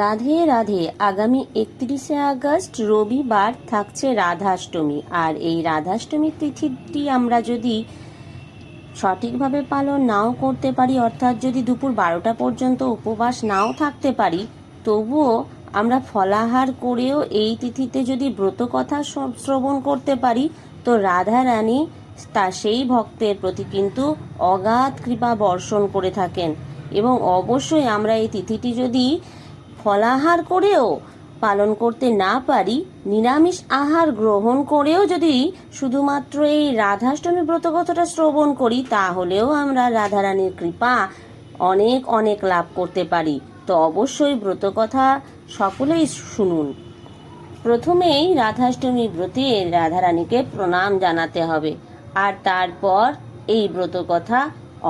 রাধে রাধে। আগামী একত্রিশে আগস্ট রবিবার থাকছে রাধাষ্টমী। আর এই রাধাষ্টমী তিথিটি আমরা যদি সঠিকভাবে পালন নাও করতে পারি, অর্থাৎ যদি দুপুর বারোটা পর্যন্ত উপবাস নাও থাকতে পারি, তবুও আমরা ফলাহার করেও এই তিথিতে যদি ব্রত কথা শ্রবণ করতে পারি, তো রাধা রানী তা সেই ভক্তের প্রতি কিন্তু অগাধ কৃপা বর্ষণ করে থাকেন। এবং অবশ্যই আমরা এই তিথিটি যদি ফলাহার করেও পালন করতে না পারি, নিরামিষ আহার গ্রহণ করেও যদি শুধুমাত্র এই রাধাষ্টমী ব্রত কথাটা শ্রবণ করি, তাহলেও আমরা রাধারানীর কৃপা অনেক অনেক লাভ করতে পারি। তো অবশ্যই ব্রত কথা সকলেই শুনুন। প্রথমেই রাধাষ্টমী ব্রতে রাধারানীকে প্রণাম জানাতে হবে আর তারপর এই ব্রত কথা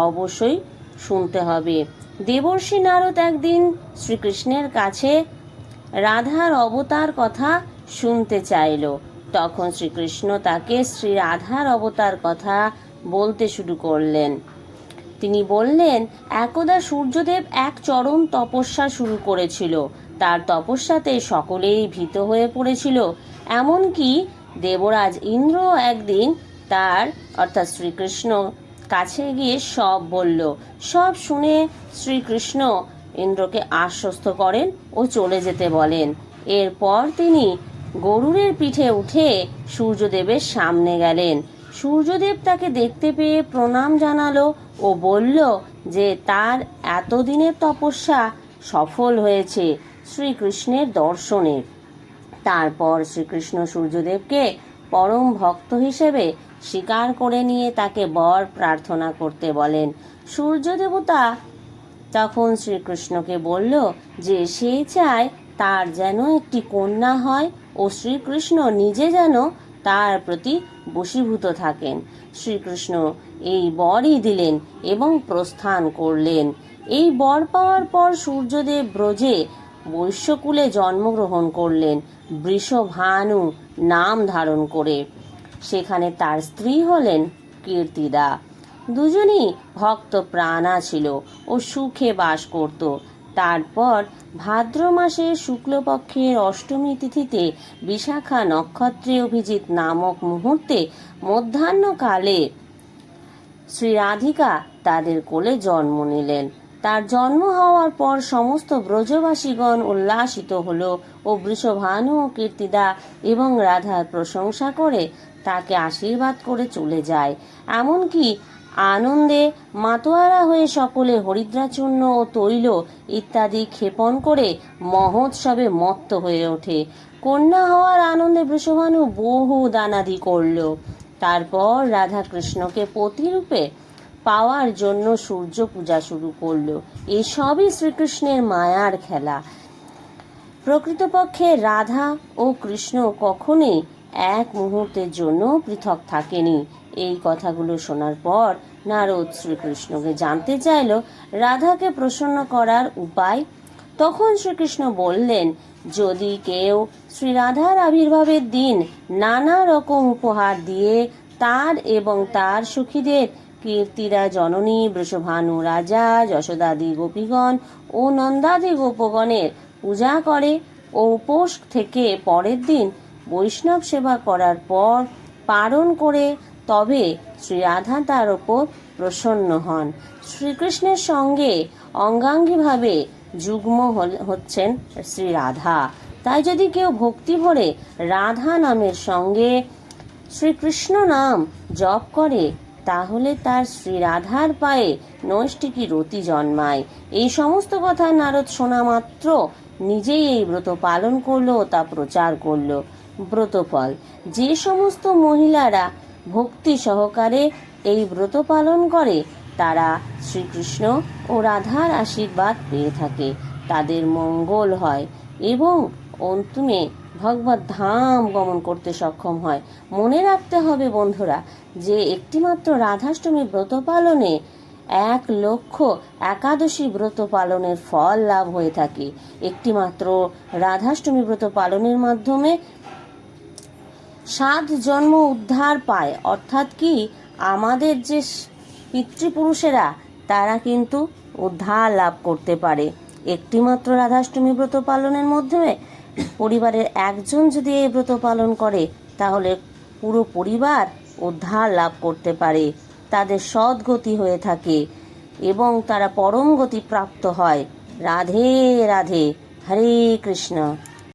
অবশ্যই শুনতে হবে। দেবর্ষী নারদ একদিন শ্রীকৃষ্ণের কাছে রাধার অবতার কথা শুনতে চাইল। তখন শ্রীকৃষ্ণ তাকে শ্রী রাধার অবতার কথা বলতে শুরু করলেন। তিনি বললেন, একদা সূর্যদেব এক চরম তপস্যা শুরু করেছিল। তার তপস্যাতে সকলেই ভীত হয়ে পড়েছিল। এমনকি দেবরাজ ইন্দ্র একদিন তার, অর্থাৎ শ্রীকৃষ্ণ কাছে গিয়ে সব বলল। সব শুনে শ্রীকৃষ্ণ ইন্দ্রকে আশ্বস্ত করেন ও চলে যেতে বলেন। এরপর তিনি গরুরের পিঠে উঠে সূর্যদেবের সামনে গেলেন। সূর্যদেব তাকে দেখতে পেয়ে প্রণাম জানালো ও বলল যে, তার এতদিনের তপস্যা সফল হয়েছে শ্রীকৃষ্ণের দর্শনে তারপর শ্রীকৃষ্ণ সূর্যদেবকে পরম ভক্ত হিসেবে স্বীকার করে নিয়ে তাকে বর প্রার্থনা করতে বলেন। সূর্য দেবতা তখন শ্রীকৃষ্ণকে বলল যে সে চায় তার যেন একটি কন্যা হয় ও শ্রীকৃষ্ণ নিজে যেন তার প্রতি বশীভূত থাকেন। শ্রীকৃষ্ণ এই বরই দিলেন এবং প্রস্থান করলেন। এই বর পাওয়ার পর সূর্যদেব ব্রজে বৈশ্যকুলে জন্মগ্রহণ করলেন। বৃষভানু নাম ধারণ করে। সেখানে তার স্ত্রী হলেন কীর্তিদা। দুজনই ভক্ত প্রাণা ছিল ও সুখে বাস করত। তারপর ভাদ্র মাসের শুক্লপক্ষের অষ্টমী তিথিতে বিশাখা নক্ষত্রে অভিজিৎ নামক মুহূর্তে মধ্যাহ্নকালে শ্রী রাধিকা তাদের কোলে জন্ম নিলেন। তার জন্ম হওয়ার পর সমস্ত ব্রজবাসীগণ উল্লাসিত হল ও বৃষভানু ও কীর্তিদা এবং রাধার প্রশংসা করে তাকে আশীর্বাদ করে চলে যায়। এমনকি আনন্দে মাতোয়ারা হয়ে সকলে হরিদ্রাচূর্ণ ও তৈল ইত্যাদি ক্ষেপণ করে মহোৎসবে মত্ত হয়ে ওঠে। কন্যা হওয়ার আনন্দে বৃষভানু বহু দানাদি করল। তারপর রাধা কৃষ্ণকে পতিরূপে পাওয়ার জন্য সূর্য পূজা শুরু করল। এসবই শ্রীকৃষ্ণের মায়ার খেলা। প্রকৃতপক্ষে রাধা ও কৃষ্ণ কখনোই এক মুহূর্তের জন্য পৃথক থাকেনি। এই কথাগুলো শোনার পর নারদ শ্রীকৃষ্ণকে জানতে চাইল, রাধাকে প্রসন্ন করার উপায়? তখন শ্রীকৃষ্ণ বললেন, যদি কেউ শ্রী রাধার আবির্ভাবের দিন নানা রকম উপহার দিয়ে তার এবং তার সুখীদের কীর্তিরা জননী, বৃষভানু রাজা যশোদাদি গোপীগণ ও নন্দাদি গোপগণের পূজা করে ও উপোস থেকে পরের দিন বৈষ্ণব সেবা করার পর পারণ করে তবে শ্রী রাধা তার ওপর প্রসন্ন হন। শ্রীকৃষ্ণের সঙ্গে অঙ্গাঙ্গিভাবে যুগ্ম হচ্ছেন শ্রী রাধা। তাই যদি কেউ ভক্তি ভরে রাধা নামের সঙ্গে শ্রীকৃষ্ণ নাম জপ করে তাহলে তার শ্রী রাধার পায়ে নৈষ্টিকী রতি জন্মায়। এই সমস্ত কথা নারদ শোনা মাত্র নিজেই এই ব্রত পালন করল তা প্রচার করল। ব্রতফল। যে সমস্ত মহিলারা ভক্তি সহকারে এই ব্রত পালন করে, তারা শ্রীকৃষ্ণ ও রাধার আশীর্বাদ পেয়ে থাকে। তাদের মঙ্গল হয় এবং অন্তিমে ভগবত ধাম গমন করতে সক্ষম হয়। মনে রাখতে হবে বন্ধুরা যে একটিমাত্র রাধাষ্টমী ব্রত পালনে এক লক্ষ একাদশী ব্রত পালনের ফল লাভ হয়ে থাকে। একটিমাত্র রাধাষ্টমী ব্রত পালনের মাধ্যমে সাত জন্ম উদ্ধার পায়। অর্থাৎ কি আমাদের যে পিতৃপুরুষেরা, তারা কিন্তু উদ্ধার লাভ করতে পারে। একটিমাত্র রাধাষ্টমী ব্রত পালনের মাধ্যমে পরিবারের একজন যদি এই ব্রত পালন করে, তাহলে পুরো পরিবার উদ্ধার লাভ করতে পারে। তাদের সদ্গতি হয়ে থাকে এবং তারা পরম গতি প্রাপ্ত হয়। রাধে রাধে। হরে কৃষ্ণ।